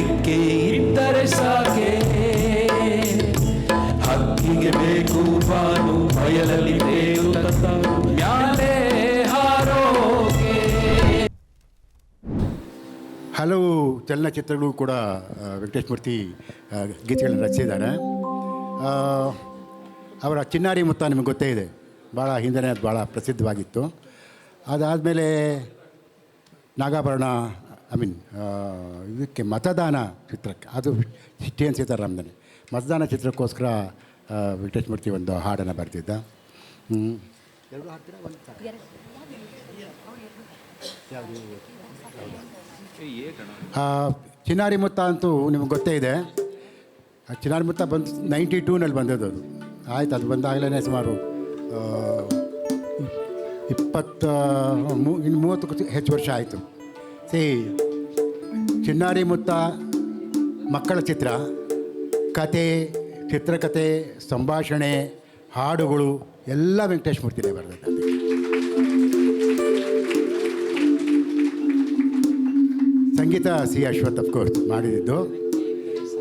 ರೆಕ್ಕೆ ಇದ್ದರೆ ಸಾಕೆ ಹಕ್ಕಿಗೆ ಬೇಕು ಬಾನು, ಬಯಲಲ್ಲಿ ಹಲವು ಚಲನಚಿತ್ರಗಳು ಕೂಡ ವೆಂಕಟೇಶ್ಮೂರ್ತಿ ಗೀತೆಗಳನ್ನು ರಚಿಸಿದ್ದಾರೆ. ಅವರ ಚಿನ್ನಾರಿ ಮುತ್ತ ನಿಮಗೆ ಗೊತ್ತೇ ಇದೆ. ಭಾಳ ಹಿಂದೆನೇ ಅದು ಭಾಳ ಪ್ರಸಿದ್ಧವಾಗಿತ್ತು. ಅದಾದಮೇಲೆ ನಾಗಾಭರಣ ಐ ಮೀನ್ ಇದಕ್ಕೆ ಮತದಾನ ಚಿತ್ರಕ್ಕೆ, ಅದು ಟಿ ಎನ್ ಸೀತಾರಾಮ್ದೇ ಮತದಾನ ಚಿತ್ರಕ್ಕೋಸ್ಕರ ವೆಂಕಟೇಶ್ ಒಂದು ಹಾಡನ್ನು ಬರೆದಿದ್ದ. ಎರಡು? ಚಿನ್ನಾರಿ ಮುತ್ತ ಅಂತೂ ನಿಮ್ಗೆ ಗೊತ್ತೇ ಇದೆ. ಆ, ಚಿನ್ನಾರಿ ಮುತ್ತ ಬಂದು ನೈಂಟಿ ಟೂನಲ್ಲಿ ಬಂದದ್ದು ಅದು. ಆಯ್ತು, ಅದು ಬಂದಾಗಲೇ ಸುಮಾರು ಇಪ್ಪತ್ತ ಮೂ, ಇನ್ನು ಮೂವತ್ತು ಹೆಚ್ಚು ವರ್ಷ ಆಯಿತು. ಸಿ ಚಿನ್ನಾರಿ ಮುತ್ತ ಮಕ್ಕಳ ಚಿತ್ರ, ಕತೆ, ಚಿತ್ರಕತೆ, ಸಂಭಾಷಣೆ, ಹಾಡುಗಳು, ಎಲ್ಲ ವೆಂಕಟೇಶ್ ಮೂರ್ತಿನೇ ಬರೆದಿದ್ದಾರೆ. ಸಂಗೀತ ಸಿ ಅಶ್ವಥ್ ಅಫ್ಕೋರ್ಸ್ ಮಾಡಿದ್ದು.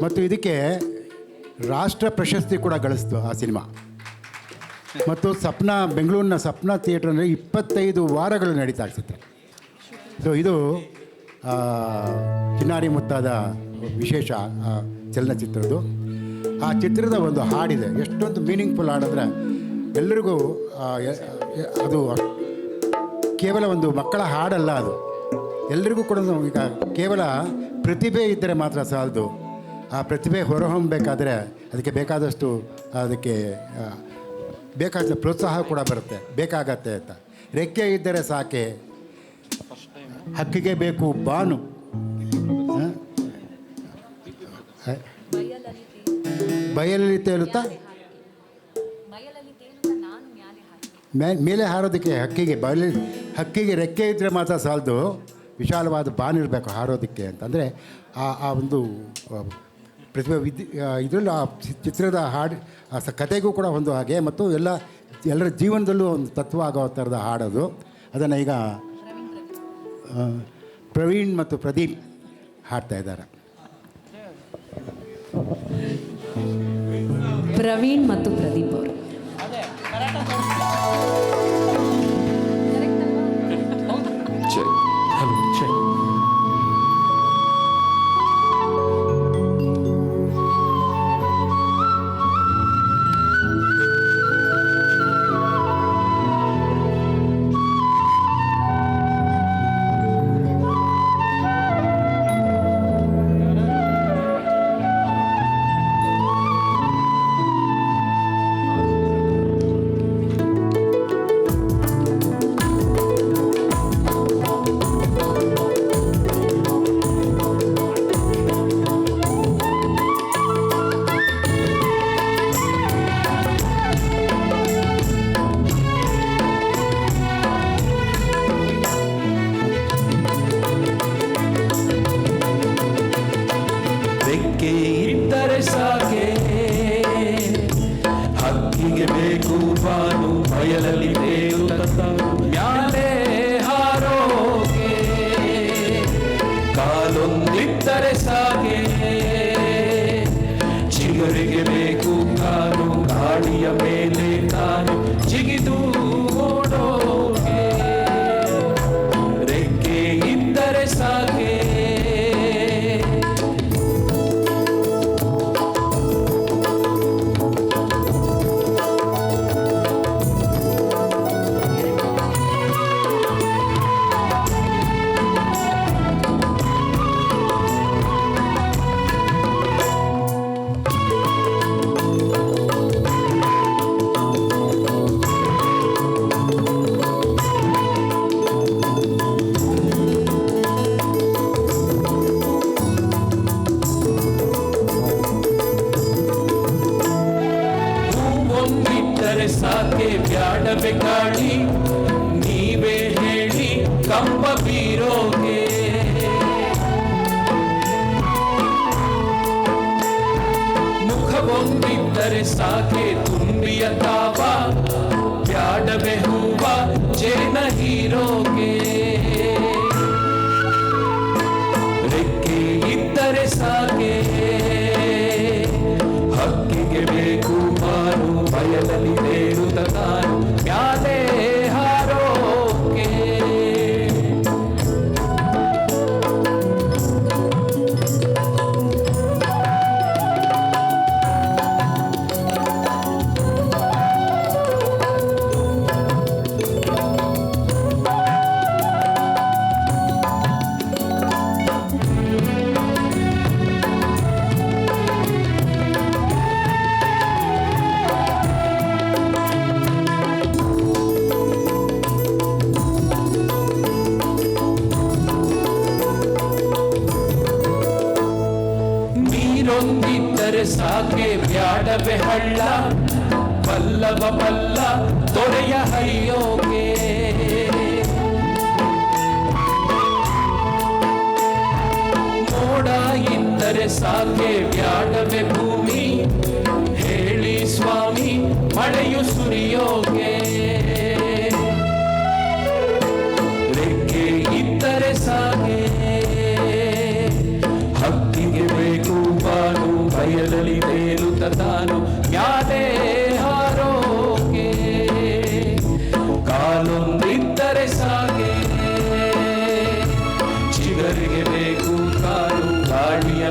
ಮತ್ತು ಇದಕ್ಕೆ ರಾಷ್ಟ್ರ ಪ್ರಶಸ್ತಿ ಕೂಡ ಗಳಿಸ್ತು ಆ ಸಿನಿಮಾ. ಮತ್ತು ಸಪ್ನ, ಬೆಂಗಳೂರಿನ ಸಪ್ನ ಥಿಯೇಟ್ರಲ್ಲಿ ಇಪ್ಪತ್ತೈದು ವಾರಗಳು ನಡೀತಾ ಚಿತ್ರ ಸೊ ಇದು ಚಿನ್ನಾರಿ ಮುತ್ತಾದ ವಿಶೇಷ ಚಲನಚಿತ್ರದ್ದು. ಆ ಚಿತ್ರದ ಒಂದು ಹಾಡಿದೆ. ಎಷ್ಟೊಂದು ಮೀನಿಂಗ್ಫುಲ್ ಹಾಡಂದ್ರೆ ಎಲ್ರಿಗೂ ಆ, ಎ- ಎ- ಅದು ಕೇವಲ ಒಂದು ಮಕ್ಕಳ ಹಾಡಲ್ಲ ಅದು. ಎಲ್ರಿಗೂ ಕೂಡ ಈಗ ಕೇವಲ ಪ್ರತಿಭೆ ಇದ್ದರೆ ಮಾತ್ರ ಸಾಲದು. ಆ ಪ್ರತಿಭೆ ಹೊರಹೊಮ್ಮಬೇಕಾದ್ರೆ ಅದಕ್ಕೆ ಬೇಕಾದಷ್ಟು ಅದಕ್ಕೆ ಬೇಕಾದ ಪ್ರೋತ್ಸಾಹ ಕೂಡ ಬರುತ್ತೆ. ಬೇಕಾಗತ್ತೆ ಅಂತ. ರೆಕ್ಕೆ ಇದ್ದರೆ ಸಾಕೆ. ಹಕ್ಕಿಗೆ ಬೇಕು ಬಾನು? ಬಯಲಲ್ಲಿ ತೇಲುತ್ತಾ? ಮೇಲೆ ಹಾರೋದಕ್ಕೆ ಹಕ್ಕಿಗೆ ಬಯಲಿ, ಹಕ್ಕಿಗೆ ರೆಕ್ಕೆ ಇದ್ದರೆ ಮಾತ್ರ ಸಾಲದು. ವಿಶಾಲವಾದ ಬಾನಿರಬೇಕು ಹಾರೋದಕ್ಕೆ ಅಂತಂದರೆ ಆ ಆ ಒಂದು ಪ್ರತಿಭೆ ವಿದ್ಯೆ ಇದರಲ್ಲಿ ಆ ಚಿತ್ರದ ಹಾಡು, ಆ, ಸ ಕತೆಗೂ ಕೂಡ ಒಂದು ಹಾಗೆ. ಮತ್ತು ಎಲ್ಲ, ಎಲ್ಲರ ಜೀವನದಲ್ಲೂ ಒಂದು ತತ್ವ ಆಗೋ ಥರದ ಹಾಡೋದು. ಅದನ್ನು ಈಗ ಪ್ರವೀಣ್ ಮತ್ತು ಪ್ರದೀಪ್ ಹಾಡ್ತಾ ಇದ್ದಾರೆ. ಪ್ರವೀಣ್ ಮತ್ತು ಪ್ರದೀಪ್ ಅವರು. ಗಾಳಿ ನೀವೇ ಹೇಳಿ ಕಂಬ ಬೀರೋಗೆ ಮುಖವೊಂದಿದ್ದರೆ ಸಾಕೆ ತುಂಬಿಯ ತಾವ ಬ್ಯಾಡವೆ ಹೂವ ಜೇನ ಹೀರೋಗೆ ಸಾಕೆ ಬ್ಯಾಡವೆ ಹಳ್ಳ, ಪಲ್ಲವ ಪಲ್ಲ, ತೊಡೆಯ ಹರಿಯೋಗೆ ಮೋಡ ಇದ್ದರೆ ಸಾಕೆ ಬ್ಯಾಡವೆ ಭೂಮಿ, ಹೇಳಿ ಸ್ವಾಮಿ, ಮಳೆಯು ಸುರಿಯೋಗೆ ನೆಲೆಯಲ್ಲಿ ತೇಲುತ್ತ ತಾನು ಜ್ಞಾನೇ ಹಾರೋಕೆ. ಕಾಲೊಂದಿದ್ದರೆ ಸಾಗೆ ಚಿಗರಿಗೆ ಬೇಕು ಕಾಲು ಗಾಳಿಯ